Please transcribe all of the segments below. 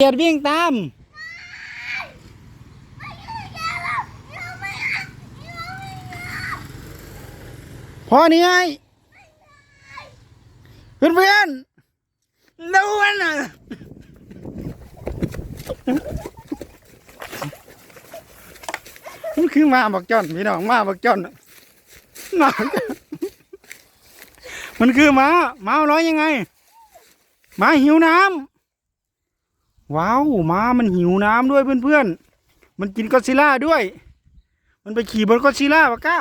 เกียดวิ่งตาม พอนี่ไงเพื่อนเพื่อนๆดูมันน่ะมันคือมาบักจอนพี่น้องหมาบักจอนน่ะหมาบักจอนมันคือหมาหมาร้อยยังไงหมาหิวน้ำ ว้าวหมามันหิวน้ำด้วยเพื่อนๆ มันกินก็อดซิล่าด้วย มันไปขี่บนก็อดซิล่าปะก้า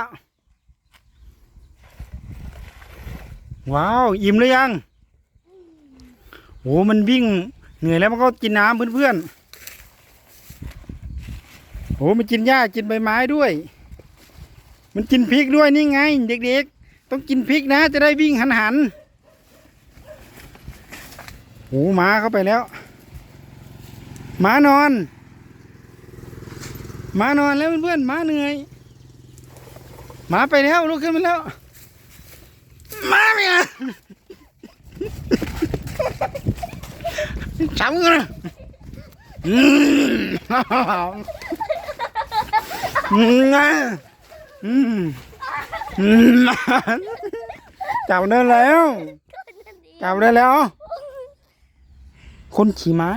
ว้าว อิ่มหรือยังโอ้มันวิ่งเหนื่อยแล้วมันก็กินน้ำเพื่อนๆโอ้มันกินหญ้ากินใบไม้ด้วย มันกินพริกด้วยนี่ไง เด็กๆ ต้องกินพริกนะ จะได้วิ่งหันหันโอ้หมาเข้าไปแล้ว หมานอน หมานอนแล้วเพื่อนๆหมาเหนื่อย หมาไปแล้วลุกขึ้นมาแล้วมาเมียจับกันนะอืมอืมนะอืมอืมจับได้แล้ว จับได้แล้ว คนขี่ม้า